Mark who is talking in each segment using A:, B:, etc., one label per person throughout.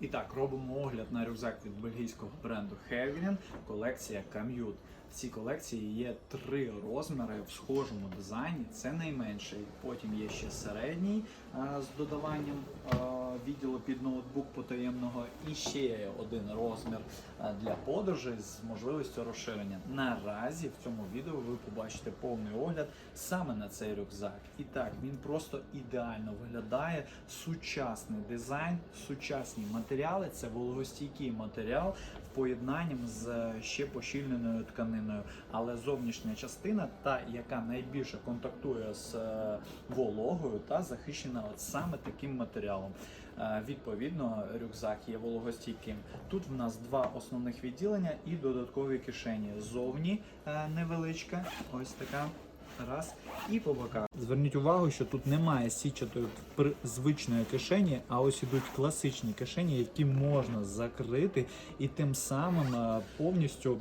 A: І так, робимо огляд на рюкзак від бельгійського бренду Hevlin, колекція Commute. В цій колекції є три розміри в схожому дизайні. Це найменший. Потім є ще середній з додаванням відділу під ноутбук потаємного. І ще один розмір для подорожей з можливістю розширення. Наразі в цьому відео ви побачите повний огляд саме на цей рюкзак. І так, він просто ідеально виглядає. Сучасний дизайн, сучасні матеріали. Це вологостійкий матеріал в поєднанні з е, ще пощільненою тканиною. Але зовнішня частина, та яка найбільше контактує з е, вологою, та захищена от саме таким матеріалом. Е, Відповідно, рюкзак є вологостійким. Тут в нас два основних відділення і додаткові кишені. Зовні невеличка, ось така. Раз і по боках. Зверніть увагу, що тут немає січатої звичної кишені, а ось ідуть класичні кишені, які можна закрити і тим самим е, повністю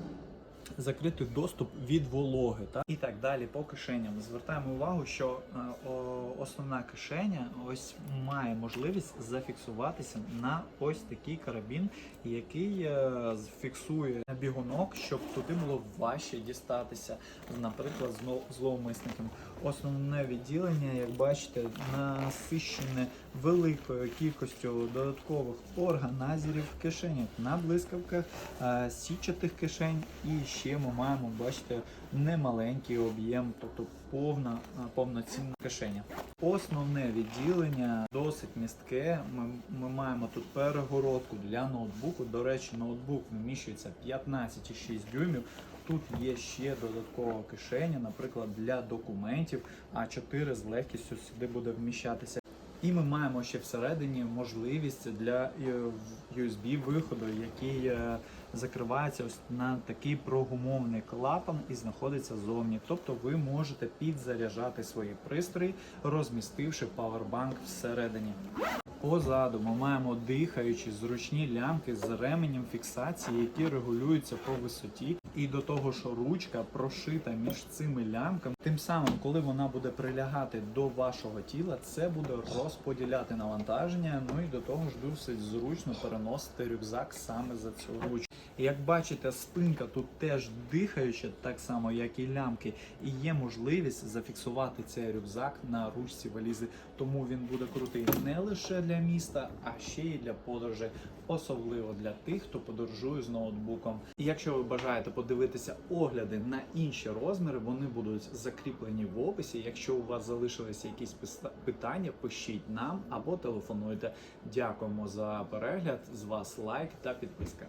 A: закрити доступ від вологи. Так? І так далі по кишеням. Звертаємо увагу, що е, о, основна кишеня ось має можливість зафіксуватися на ось такий карабін, який е, фіксує бігунок, щоб туди було важче дістатися, наприклад, зло- зловмисникам. Основне відділення, як бачите, насищене великою кількістю додаткових органайзерів в кишенях, на блискавках, е, січатих кишень, і ще ми маємо бачите немаленький об'єм, тобто повна е, повноцінна кишеня. Основне відділення досить містке. Ми, ми маємо тут перегородку для ноутбуку. До речі, ноутбук вміщується 15,6 дюймів. Тут є ще додаткова кишеня, наприклад, для документів, а 4 з легкістю сюди буде вміщатися. І ми маємо ще всередині можливість для е, USB виходу, який е, закривається ось на такий прогумовний клапан і знаходиться ззовні. Тобто ви можете підзаряджати свої пристрої, розмістивши павербанк всередині. Позаду ми маємо дихаючі зручні лямки з ременем фіксації, які регулюються по висоті. І до того ж ручка прошита між цими лямками. Тим самим, коли вона буде прилягати до вашого тіла, це буде розподіляти навантаження. Ну і до того ж досить зручно переносити рюкзак саме за цю ручку. Як бачите, спинка тут теж дихаюча, так само як і лямки, і є можливість зафіксувати цей рюкзак на ручці валізи. Тому він буде крутий не лише для міста, а ще й для подорожей, особливо для тих, хто подорожує з ноутбуком. І якщо ви бажаєте подивитися огляди на інші розміри, вони будуть закріплені в описі. Якщо у вас залишилися якісь питання, пишіть нам або телефонуйте. Дякуємо за перегляд. З вас лайк та підписка.